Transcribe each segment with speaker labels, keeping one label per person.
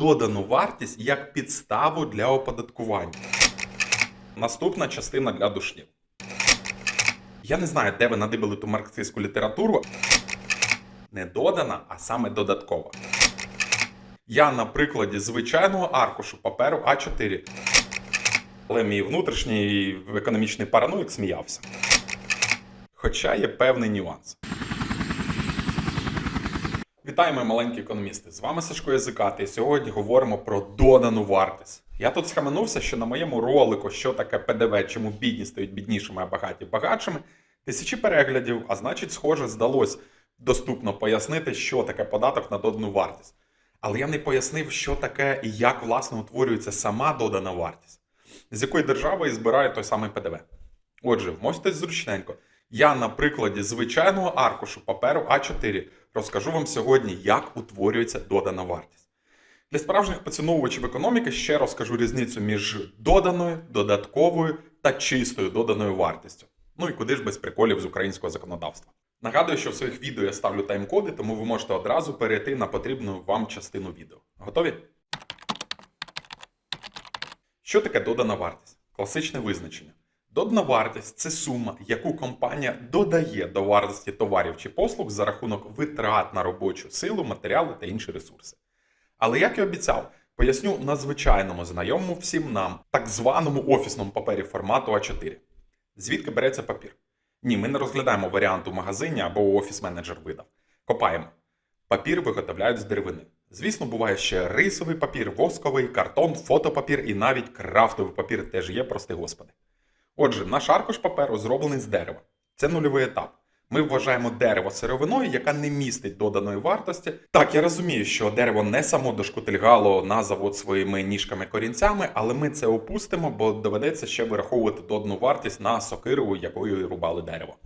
Speaker 1: додану вартість як підставу для оподаткування. Наступна частина для душлів. Я не знаю, де ви надибали ту марксистську літературу. Не додана, а саме додаткова. Я на прикладі звичайного аркушу паперу А4. Але мій внутрішній економічний параноїк сміявся. Хоча є певний нюанс. Вітаю, мої маленькі економісти! З вами Сашко Язикати, і сьогодні говоримо про додану вартість. Я тут схаменувся, що на моєму ролику, що таке ПДВ, чому бідні стають біднішими, а багаті багатшими, тисячі переглядів, а значить, схоже, здалось доступно пояснити, що таке податок на додану вартість. Але я не пояснив, що таке і як власне утворюється сама додана вартість, з якої держави і збирає той самий ПДВ. Отже, вмоститесь зручненько. Я на прикладі звичайного аркушу паперу А4 розкажу вам сьогодні, як утворюється додана вартість. Для справжніх поціновувачів економіки ще розкажу різницю між доданою, додатковою та чистою доданою вартістю. Ну і куди ж без приколів з українського законодавства. Нагадую, що в своїх відео я ставлю тайм-коди, тому ви можете одразу перейти на потрібну вам частину відео. Готові? Що таке додана вартість? Класичне визначення. Додана вартість це сума, яку компанія додає до вартості товарів чи послуг за рахунок витрат на робочу силу, матеріали та інші ресурси. Але як і обіцяв, поясню на звичайному знайомому всім нам, так званому офісному папері формату А4. Звідки береться папір? Ні, ми не розглядаємо варіант у магазині або офіс-менеджер видав. Копаємо. Папір виготовляють з деревини. Звісно, буває ще рисовий папір, восковий, картон, фотопапір і навіть крафтовий папір теж є, прости господи. Отже, наш аркуш паперу зроблений з дерева. Це нульовий етап. Ми вважаємо дерево сировиною, яка не містить доданої вартості. Так, я розумію, що дерево не само дошкутильгало на завод своїми ніжками-корінцями, але ми це опустимо, бо доведеться ще вираховувати додану вартість на сокиру, якою рубали дерево.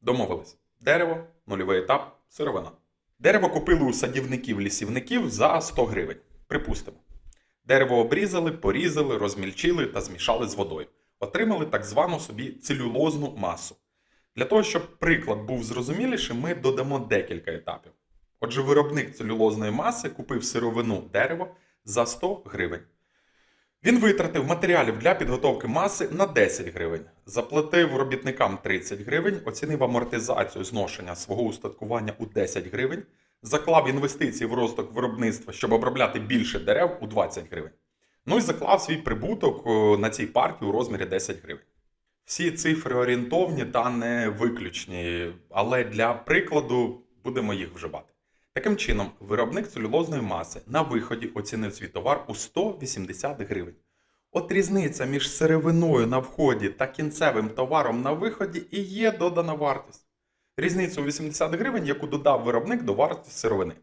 Speaker 1: Домовились. Дерево, нульовий етап, сировина. Дерево купили у садівників-лісівників за 100 гривень. Припустимо. Дерево обрізали, порізали, розмільчили та змішали з водою. Отримали так звану собі целюлозну масу. Для того, щоб приклад був зрозумілішим, ми додамо декілька етапів. Отже, виробник целюлозної маси купив сировину дерево за 100 гривень. Він витратив матеріалів для підготовки маси на 10 гривень, заплатив робітникам 30 гривень, оцінив амортизацію зношення свого устаткування у 10 гривень, заклав інвестиції в розвиток виробництва, щоб обробляти більше дерев у 20 гривень. Ну і заклав свій прибуток е, на цій партії у розмірі 10 гривень. Всі цифри орієнтовні та не виключні, але для прикладу будемо їх вживати. Таким чином, виробник целюлозної маси на виході оцінив свій товар у 180 гривень. От різниця між сировиною на вході та кінцевим товаром на виході і є додана вартість. Різниця у 80 гривень, яку додав виробник до вартості сировини.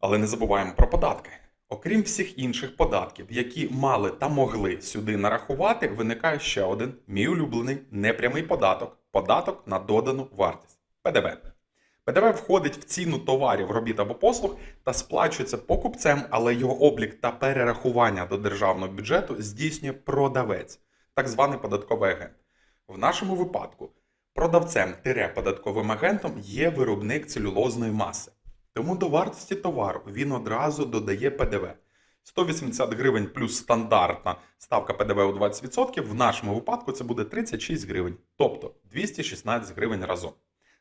Speaker 1: Але не забуваємо про податки. Окрім всіх інших податків, які мали та могли сюди нарахувати, виникає ще один мій улюблений непрямий податок податок на додану вартість ПДВ. ПДВ входить в ціну товарів, робіт або послуг та сплачується покупцем, але його облік та перерахування до державного бюджету здійснює продавець, так званий податковий агент. В нашому випадку продавцем-податковим агентом є виробник целюлозної маси. Тому до вартості товару він одразу додає ПДВ. 180 гривень плюс стандартна ставка ПДВ у 20%, в нашому випадку це буде 36 гривень, тобто 216 гривень разом.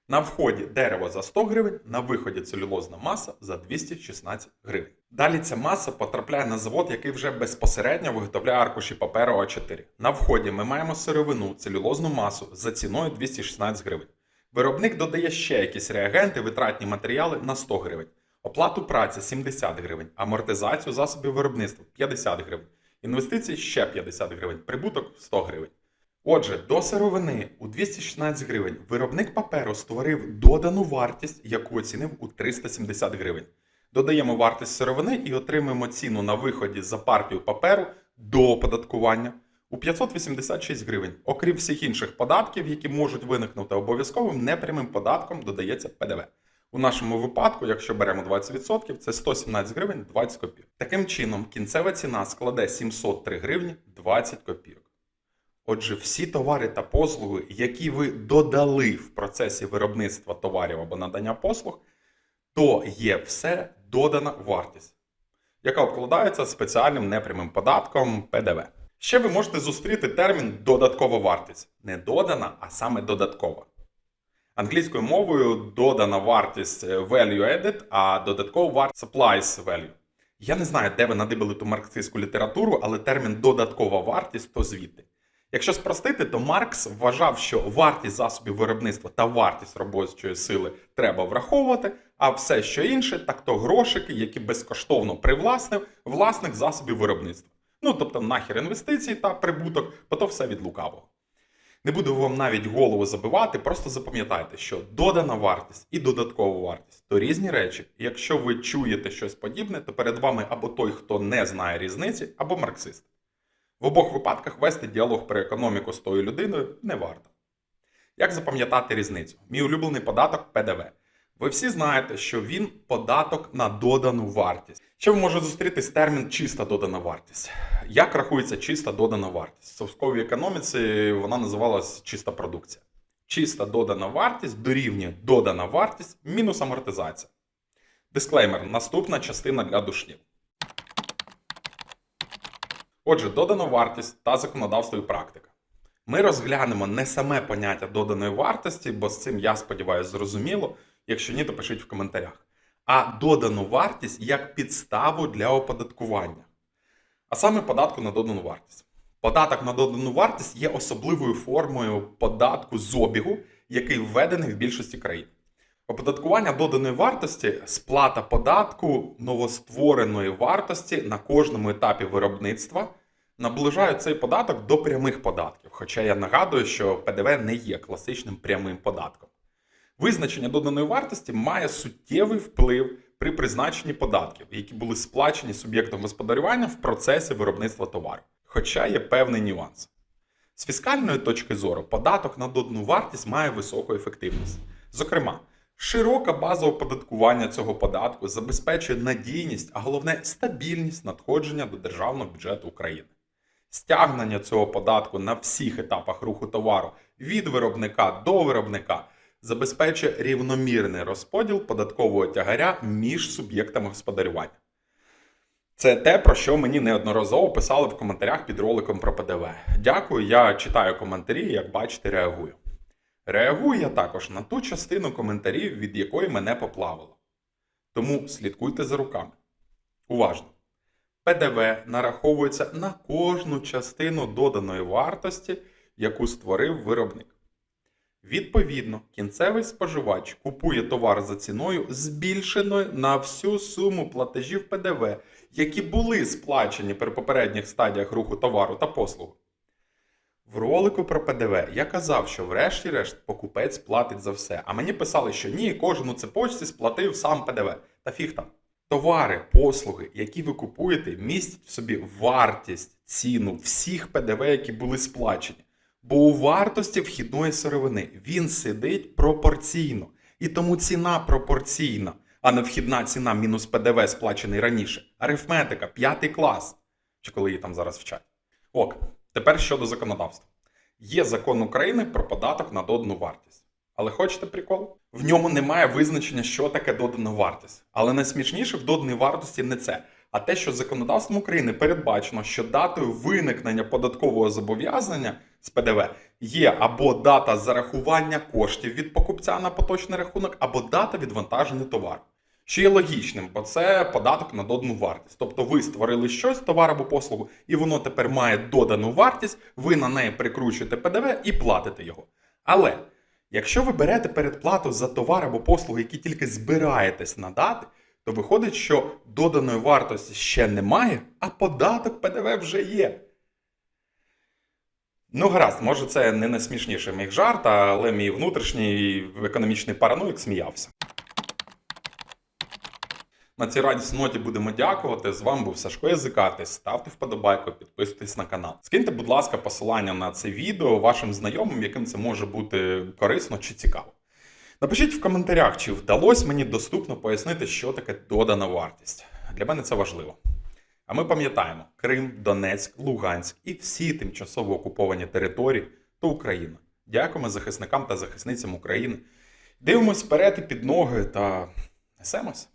Speaker 1: На вході дерево за 100 гривень, на виході целюлозна маса за 216 гривень. Далі ця маса потрапляє на завод, який вже безпосередньо виготовляє аркуші паперу А4. На вході ми маємо сировину, целюлозну масу за ціною 216 гривень. Виробник додає ще якісь реагенти, витратні матеріали на 100 гривень, оплату праці 70 гривень, амортизацію засобів виробництва 50 гривень, інвестиції ще 50 гривень, прибуток 100 гривень. Отже, до сировини у 216 гривень виробник паперу створив додану вартість, яку оцінив у 370 гривень. Додаємо вартість сировини і отримуємо ціну на виході за партію паперу до оподаткування у 586 гривень. Окрім всіх інших податків, які можуть виникнути обов'язковим непрямим податком, додається ПДВ. У нашому випадку, якщо беремо 20%, це 117 гривень 20 копійок. Таким чином, кінцева ціна складе 703 гривні 20 копійок. Отже, всі товари та послуги, які ви додали в процесі виробництва товарів або надання послуг, то є все додана вартість. яка обкладається спеціальним непрямим податком ПДВ. Ще ви можете зустріти термін додаткова вартість. Не додана, а саме додаткова. Англійською мовою додана вартість е, value added, а додаткова вартість supplies value. Я не знаю, де ви надибали ту марксистську літературу, але термін додаткова вартість то звідти. Якщо спростити, то Маркс вважав, що вартість засобів виробництва та вартість робочої сили треба враховувати, а все, що інше, так то грошики, які безкоштовно привласнив власник засобів виробництва. Ну тобто нахер інвестиції та прибуток, бо то все від лукавого. Не буду вам навіть голову забивати, просто запам'ятайте, що додана вартість і додаткова вартість то різні речі. Якщо ви чуєте щось подібне, то перед вами або той, хто не знає різниці, або марксист. В обох випадках вести діалог про економіку з тою людиною не варто. Як запам'ятати різницю? Мій улюблений податок ПДВ. Ви всі знаєте, що він податок на додану вартість. Ще ви можете зустрітись термін чиста додана вартість. Як рахується чиста додана вартість? В совковій економіці вона називалась чиста продукція. Чиста додана вартість дорівнює додана вартість мінус амортизація. Дисклеймер. Наступна частина для душлів. Отже, додана вартість та законодавство і практика. Ми розглянемо не саме поняття доданої вартості, бо з цим, я сподіваюся, зрозуміло. Якщо ні, то пишіть в коментарях. А додану вартість як підставу для оподаткування. А саме податку на додану вартість. Податок на додану вартість є особливою формою податку з обігу, який введений в більшості країн. Оподаткування доданої вартості сплата податку новоствореної вартості на кожному етапі виробництва наближають цей податок до прямих податків. Хоча я нагадую, що ПДВ не є класичним прямим податком. Визначення доданої вартості має суттєвий вплив при призначенні податків, які були сплачені суб'єктом господарювання в процесі виробництва товару. Хоча є певний нюанс. З фіскальної точки зору, податок на додану вартість має високу ефективність. Зокрема, широка база оподаткування цього податку забезпечує надійність, а головне стабільність надходження до державного бюджету України. Стягнення цього податку на всіх етапах руху товару від виробника до виробника забезпечує рівномірний розподіл податкового тягаря між суб'єктами господарювання. Це те, про що мені неодноразово писали в коментарях під роликом про ПДВ. Дякую, я читаю коментарі, як бачите, реагую. Реагую я також на ту частину коментарів, від якої мене поплавило. Тому слідкуйте за руками. Уважно. ПДВ нараховується на кожну частину доданої вартості, яку створив виробник. Відповідно, кінцевий споживач купує товар за ціною, збільшеною на всю суму платежів ПДВ, які були сплачені при попередніх стадіях руху товару та послуг. В ролику про ПДВ я казав, що врешті-решт покупець платить за все. А мені писали, що ні, кожен у цепочці сплатив сам ПДВ. Та фіг там. Товари, послуги, які ви купуєте, містять в собі вартість, ціну всіх ПДВ, які були сплачені. Бо у вартості вхідної сировини він сидить пропорційно. І тому ціна пропорційна, а не вхідна ціна мінус ПДВ, сплачений раніше. Арифметика, п'ятий клас. Чи коли її там зараз вчать. Ок, тепер щодо законодавства. Є закон України про податок на додану вартість. Але хочете прикол? В ньому немає визначення, що таке додана вартість. Але найсмішніше в доданій вартості не це, а те, що законодавством України передбачено, що датою виникнення податкового зобов'язання з ПДВ є або дата зарахування коштів від покупця на поточний рахунок, або дата відвантаження товару. Що є логічним, бо це податок на додану вартість. Тобто ви створили щось, товар або послугу, і воно тепер має додану вартість, ви на неї прикручуєте ПДВ і платите його. Але якщо ви берете передплату за товар або послугу, які тільки збираєтесь надати, то виходить, що доданої вартості ще немає, а податок ПДВ вже є. Ну, гаразд, може, це не найсмішніший мій жарт, але мій внутрішній економічний параноїк сміявся. На цій радісній ноті будемо дякувати. З вами був Сашко Язикатись. Ставте вподобайку, підписуйтесь на канал. Скиньте, будь ласка, посилання на це відео вашим знайомим, яким це може бути корисно чи цікаво. Напишіть в коментарях, чи вдалося мені доступно пояснити, що таке додана вартість. Для мене це важливо. А ми пам'ятаємо: Крим, Донецьк, Луганськ і всі тимчасово окуповані території то Україна. Дякуємо захисникам та захисницям України. Дивимось вперед і під ноги та несемось.